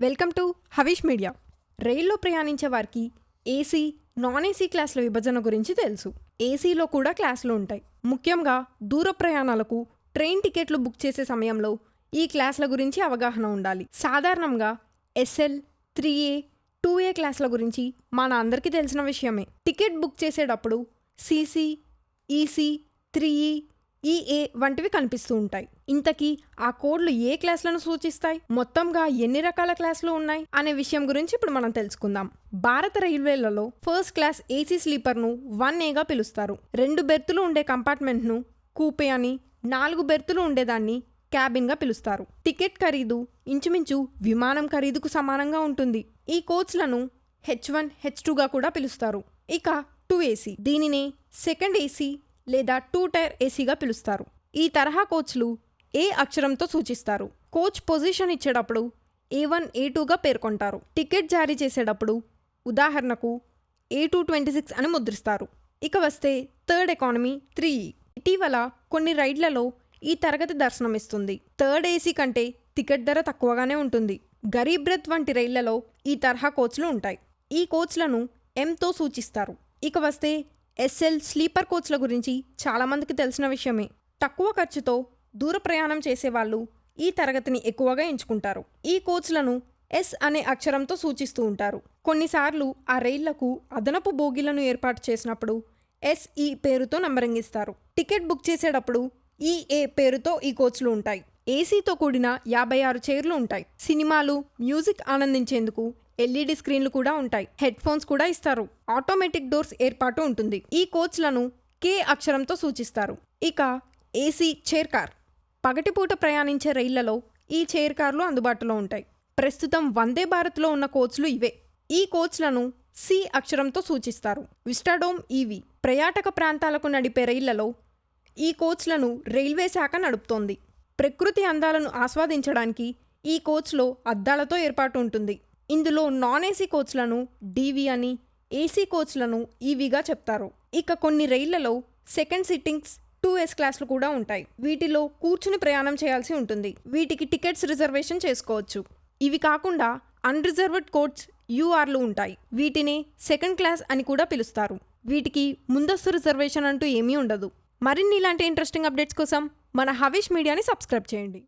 Welcome to Havish media. రైల్లో ప్రయాణించే వారికి ఏసీ నాన్ ఏసీ క్లాసుల విభజన గురించి తెలుసు. ఏసీలో కూడా క్లాసులు ఉంటాయి. ముఖ్యంగా దూర ప్రయాణాలకు ట్రైన్ టికెట్లు బుక్ చేసే సమయంలో ఈ క్లాసుల గురించి అవగాహన ఉండాలి. సాధారణంగా SL three A two A క్లాసుల గురించి మన అందరికీ తెలిసిన విషయమే. టికెట్ బుక్ చేసేటప్పుడు CC EC three E EA వంటివి కనిపిస్తూ ఉంటాయి. ఇంతకీ ఆ కోడ్లు ఏ క్లాసులను సూచిస్తాయి? మొత్తంగా ఎన్ని రకాల క్లాసులు ఉన్నాయి? అనే విషయం గురించి ఇప్పుడు మనం తెలుసుకుందాం. భారత రైల్వేలలో ఫస్ట్ క్లాస్ ఏసీ స్లీపర్ను వన్ ఏగా పిలుస్తారు. రెండు బెర్తులు ఉండే కంపార్ట్మెంట్ను కూపే అని నాలుగు బెర్తులు ఉండేదాన్ని క్యాబిన్గా పిలుస్తారు. టికెట్ ఖరీదు ఇంచుమించు విమానం ఖరీదుకు సమానంగా ఉంటుంది. ఈ కోచ్లను హెచ్ వన్ హెచ్ టూగా కూడా పిలుస్తారు. ఇక టూ ఏసీ. దీనినే సెకండ్ ఏసీ లేదా టూ టైర్ ఏసీగా పిలుస్తారు. ఈ తరహా కోచ్లు ఏ అక్షరంతో సూచిస్తారు? కోచ్ పొజిషన్ ఇచ్చేటప్పుడు ఏ వన్ ఏ టూగా పేర్కొంటారు. టికెట్ జారీ చేసేటప్పుడు ఉదాహరణకు ఏ టూ ట్వంటీ సిక్స్ అని ముద్రిస్తారు. ఇక వస్తే థర్డ్ ఎకానమీ త్రీ ఇటీవల కొన్ని రైడ్లలో ఈ తరగతి దర్శనమిస్తుంది. థర్డ్ ఏసీ కంటే టికెట్ ధర తక్కువగానే ఉంటుంది. గరీబ్ రథ్ వంటి రైళ్ళలో ఈ తరహా కోచ్లు ఉంటాయి. ఈ కోచ్లను ఎంతో సూచిస్తారు. ఇక వస్తే ఎస్ఎల్ స్లీపర్ కోచ్ల గురించి చాలామందికి తెలిసిన విషయమే. తక్కువ ఖర్చుతో దూర ప్రయాణం చేసేవాళ్ళు ఈ తరగతిని ఎక్కువగా ఎంచుకుంటారు. ఈ కోచ్లను ఎస్ అనే అక్షరంతో సూచిస్తూ ఉంటారు. కొన్నిసార్లు ఆ రైళ్ళకు అదనపు బోగీలను ఏర్పాటు చేసినప్పుడు ఎస్ఈ పేరుతో నంబరింగ్ ఇస్తారు టికెట్ బుక్ చేసేటప్పుడు ఈఏ పేరుతో ఈ కోచ్లు ఉంటాయి. ఏసీతో కూడిన యాభై ఆరు చైర్లు ఉంటాయి. సినిమాలు మ్యూజిక్ ఆనందించేందుకు ఎల్ఈడి స్క్రీన్లు కూడా ఉంటాయి. హెడ్ ఫోన్స్ కూడా ఇస్తారు. ఆటోమేటిక్ డోర్స్ ఏర్పాటు ఉంటుంది. ఈ కోచ్లను కే అక్షరంతో సూచిస్తారు. ఇక ఏసీ చైర్ కార్. పగటిపూట ప్రయాణించే రైళ్ళలో ఈ చైర్ కార్లు అందుబాటులో ఉంటాయి. ప్రస్తుతం వందే భారత్లో ఉన్న కోచ్లు ఇవే. ఈ కోచ్లను సి అక్షరంతో సూచిస్తారు. విస్టాడోమ్ ఈవి. ప్రయాటక ప్రాంతాలకు నడిపే రైళ్ళలో ఈ కోచ్లను రైల్వే శాఖ నడుపుతోంది. ప్రకృతి అందాలను ఆస్వాదించడానికి ఈ కోచ్లో అద్దాలతో ఏర్పాటు ఉంటుంది. ఇందులో నాన్ ఏసీ కోచ్లను డీవీ అని ఏసీ కోచ్లను ఈవీగా చెప్తారు. ఇక కొన్ని రైళ్ళలో సెకండ్ సిట్టింగ్స్ టూ ఎస్ క్లాసులు కూడా ఉంటాయి. వీటిలో కూర్చుని ప్రయాణం చేయాల్సి ఉంటుంది. వీటికి టికెట్స్ రిజర్వేషన్ చేసుకోవచ్చు. ఇవి కాకుండా అన్రిజర్వ్డ్ కోచ్ యూఆర్లు ఉంటాయి. వీటిని సెకండ్ క్లాస్ అని కూడా పిలుస్తారు. వీటికి ముందస్తు రిజర్వేషన్ అంటూ ఏమీ ఉండదు. మరిన్ని ఇలాంటి ఇంట్రెస్టింగ్ అప్డేట్స్ కోసం మన హవిష్ మీడియాని సబ్స్క్రైబ్ చేయండి.